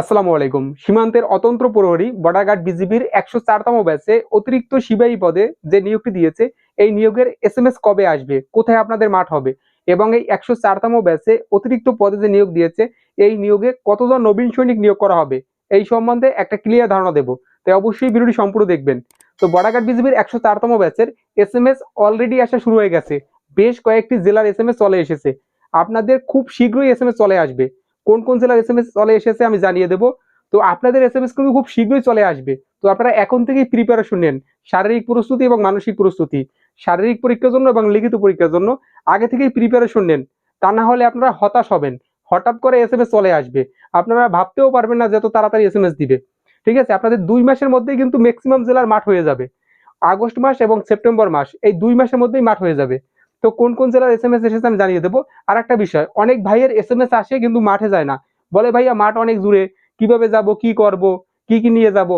আসসালামু আলাইকুম। সীমান্তের অতন্ত্র প্রহরী বর্ডার বিজিবির একশো চারতম ব্যাচে অতিরিক্ত সিপাহী পদে যে নিয়োগটি দিয়েছে, এই নিয়োগের এস কবে আসবে, কোথায় আপনাদের মাঠ হবে এবং এই একশো চারতম ব্যাচে অতিরিক্ত পদে যে নিয়োগ দিয়েছে, এই নিয়োগে কতজন নবীন সৈনিক নিয়োগ করা হবে, এই সম্বন্ধে একটা ক্লিয়ার ধারণা দেবো। তাই অবশ্যই ভিডিওটি সম্পূর্ণ দেখবেন। তো বর্ডার গার্ড বিজিবির একশো চারতম ব্যাচের এস এম এস অলরেডি আসা শুরু হয়ে গেছে। বেশ কয়েকটি জেলার এস এম এস চলে এসেছে। আপনাদের খুব শীঘ্রই এস এম এস চলে আসবে। কোন কোন জেলার এস এম এস চলে এসেছে আমি জানিয়ে দেবো। তো আপনাদের এস এম এস কিন্তু খুব শীঘ্রই চলে আসবে। তো আপনারা এখন থেকেই প্রিপারেশন নেন। শারীরিক প্রস্তুতি এবং মানসিক প্রস্তুতি। শারীরিক পরীক্ষার জন্য এবং লিখিত পরীক্ষার জন্য আগে থেকেই প্রিপারেশন নেন। তা না হলে আপনারা হতাশ হবেন। হঠাৎ করে এস এম এস চলে আসবে। আপনারা ভাবতেও পারবেন না যত তাড়াতাড়ি এস এম এস দিবে। ঠিক আছে? আপনাদের দুই মাসের মধ্যেই কিন্তু ম্যাক্সিমাম জেলার মাঠ হয়ে যাবে। আগস্ট মাস এবং সেপ্টেম্বর মাস। এই দুই মাসের মধ্যেই মাঠ হয়ে যাবে। তো কোন কোন জেলার এস এম এস এসেছে আমি জানিয়ে দেবো। আর একটা বিষয়, অনেক ভাইয়ের এস এম এস আসে কিন্তু মাঠে যায় না। বলে, ভাইয়া, মাঠ অনেক দূরে, কীভাবে যাব, কি করব, কি কি নিয়ে যাব?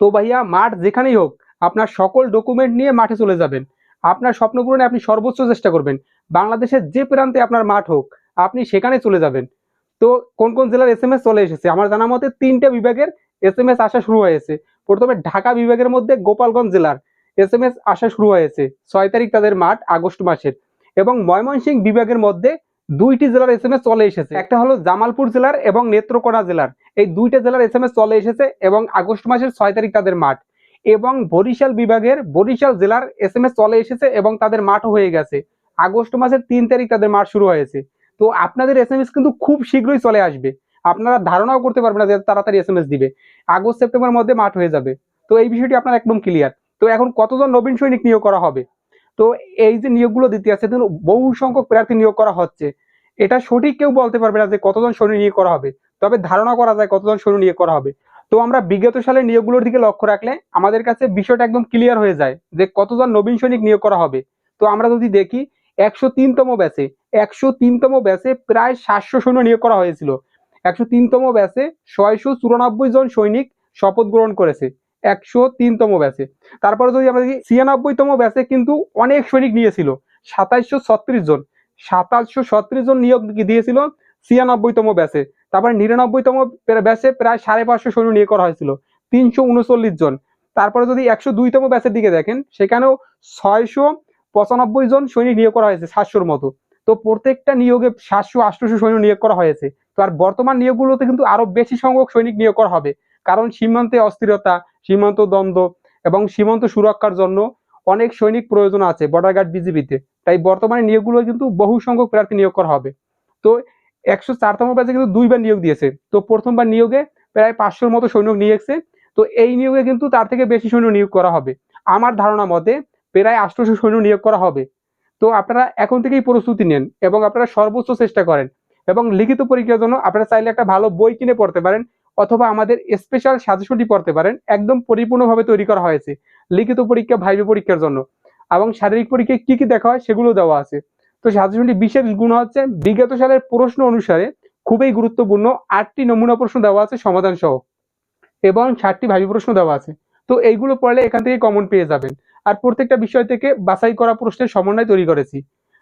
তো ভাইয়া, মাঠ যেখানেই হোক, আপনার সকল ডকুমেন্ট নিয়ে মাঠে চলে যাবেন। আপনার স্বপ্ন পূরণে আপনি সর্বোচ্চ চেষ্টা করবেন। বাংলাদেশের যে প্রান্তে আপনার মাঠ হোক, আপনি সেখানে চলে যাবেন। তো কোন কোন জেলার এস এম এস চলে এসেছে? আমার জানা মতে তিনটা বিভাগের এস এম এস আসা শুরু হয়েছে। প্রথমে ঢাকা বিভাগের মধ্যে গোপালগঞ্জ জেলার। এস এম এস আসা শুরু হয়েছে ছয় তারিখ তাদের মাঠ আগস্ট মাসের। এবং ময়মনসিংহ বিভাগের মধ্যে দুইটি জেলার এস এম এস চলে এসেছে। একটা হলো জামালপুর জেলার এবং নেত্রকোনা জেলার। এই দুইটা জেলার এস এম এস চলে এসেছে এবং আগস্ট মাসের ছয় তারিখ তাদের মাঠ। এবং বরিশাল বিভাগের বরিশাল জেলার এস এম এস চলে এসেছে এবং তাদের মাঠও হয়ে গেছে। আগস্ট মাসের তিন তারিখ তাদের মাঠ শুরু হয়েছে। তো আপনাদের এস এম এস কিন্তু খুব শীঘ্রই চলে আসবে। আপনারা ধারণাও করতে পারবেন না যে তাড়াতাড়ি এস এম এস দিবে। আগস্ট সেপ্টেম্বর মধ্যে মাঠ হয়ে যাবে। তো এই বিষয়টি আপনার একদম ক্লিয়ার তো এখন কতজন নবীন সৈনিক নিয়োগ করা হবে? তো এই যে নিয়োগগুলো দিতে আছে বহু সংখ্যক প্রার্থী নিয়োগ করা হচ্ছে। এটা সঠিক কেউ বলতে পারবে না যে কতজন সৈন্য নিয়োগ করা হবে, তবে ধারণা করা যায় কতজন সৈন্য নিয়োগ করা হবে। তো আমরা বিগত সালের নিয়োগগুলোর দিকে লক্ষ্য রাখলে আমাদের কাছে বিষয়টা একদম ক্লিয়ার হয়ে যায় যে কতজন নবীন সৈনিক নিয়োগ করা হবে। তো আমরা যদি দেখি, একশো তিনতম ব্যাচে, একশো তিনতম ব্যাচে প্রায় সাতশো সৈন্য নিয়োগ করা হয়েছিল। একশো তিনতম ব্যাচে ছয়শো চুরানব্বই জন সৈনিক শপথ গ্রহণ করেছে। একশো তিনতম ব্যাচে তারপরে যদি আমরা দেখি, ছিয়ানব্বইতম ব্যাচে কিন্তু অনেক সৈনিক নিয়েছিল। সাতাইশশো ছত্রিশ জন। সাতাশশো ছত্রিশ জন নিয়োগ দিয়েছিল? ছিয়ানব্বইতম ব্যাচে তারপরে নিরানব্বইতম ব্যাচে প্রায় সাড়ে পাঁচশো সৈন্য নিয়োগ করা হয়েছিল। তিনশো উনচল্লিশ জন। তারপরে যদি একশো দুইতম ব্যাচের দিকে দেখেন, সেখানেও ছয়শো পঁচানব্বই জন সৈনিক নিয়োগ করা হয়েছে, সাতশোর মতো। তো প্রত্যেকটা নিয়োগে সাতশো আটশোশো সৈন্য নিয়োগ করা হয়েছে। তো আর বর্তমান নিয়োগগুলোতে কিন্তু আরও বেশি সংখ্যক সৈনিক নিয়োগ করা হবে। কারণ সীমান্তে অস্থিরতা সীমান্ত দ্বন্দ্ব এবং সীমান্ত সুরক্ষার জন্য অনেক সৈনিক প্রয়োজন আছে বর্ডার গার্ড বিজিবিতে। তাই বর্তমানে নিয়োগগুলো কিন্তু বহু সংখ্যক প্রার্থী নিয়োগ করা হবে। তো একশো চারতম ব্যাচে কিন্তু দুইবার নিয়োগ দিয়েছে। তো প্রথমবার নিয়োগে প্রায় পাঁচশোর মতো সৈন্য নিয়েছে। তো এই নিয়োগে কিন্তু তার থেকে বেশি সৈন্য নিয়োগ করা হবে। আমার ধারণা মতে প্রায় আটশোশো সৈন্য নিয়োগ করা হবে। তো আপনারা এখন থেকেই প্রস্তুতি নেন এবং আপনারা সর্বোচ্চ চেষ্টা করেন এবং লিখিত পরীক্ষার জন্য আপনারা চাইলে একটা ভালো বই কিনে পড়তে পারেন। অথবা আমাদের স্পেশাল সাজেশনটি পড়তে পারেন। একদম পরিপূর্ণভাবে তৈরি করা হয়েছে লিখিত পরীক্ষা ভাইবে পরীক্ষার জন্য। এবং শারীরিক পরীক্ষায় কি কি দেখা হয় সেগুলো দেওয়া আছে। তো সাজেশনটি বিশেষ গুণ হচ্ছে, বিগত সালের প্রশ্ন অনুসারে খুবই গুরুত্বপূর্ণ আটটি নমুনা প্রশ্ন দেওয়া আছে সমাধান সহ এবং ষাটটি ভাবি প্রশ্ন দেওয়া আছে। তো এইগুলো পড়লে এখান থেকে কমন পেয়ে যাবেন। আর প্রত্যেকটা বিষয় থেকে বাছাই করা প্রশ্নের সমন্বয় তৈরি করেছি।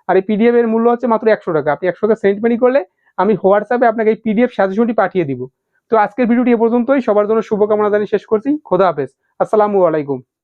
আর এই পিডিএফ এর মূল্য হচ্ছে মাত্র একশো টাকা। আপনি একশো টাকা সেন্ড মানি করলে আমি হোয়াটসঅ্যাপে আপনাকে এই পিডিএফ সাজেশনটি পাঠিয়ে দিব। তো আজকের ভিডিওটি এ পর্যন্তই। সবার জন্য শুভকামনা জানিয়ে শেষ করছি। খোদা হাফেজ। আসসালামু আলাইকুম।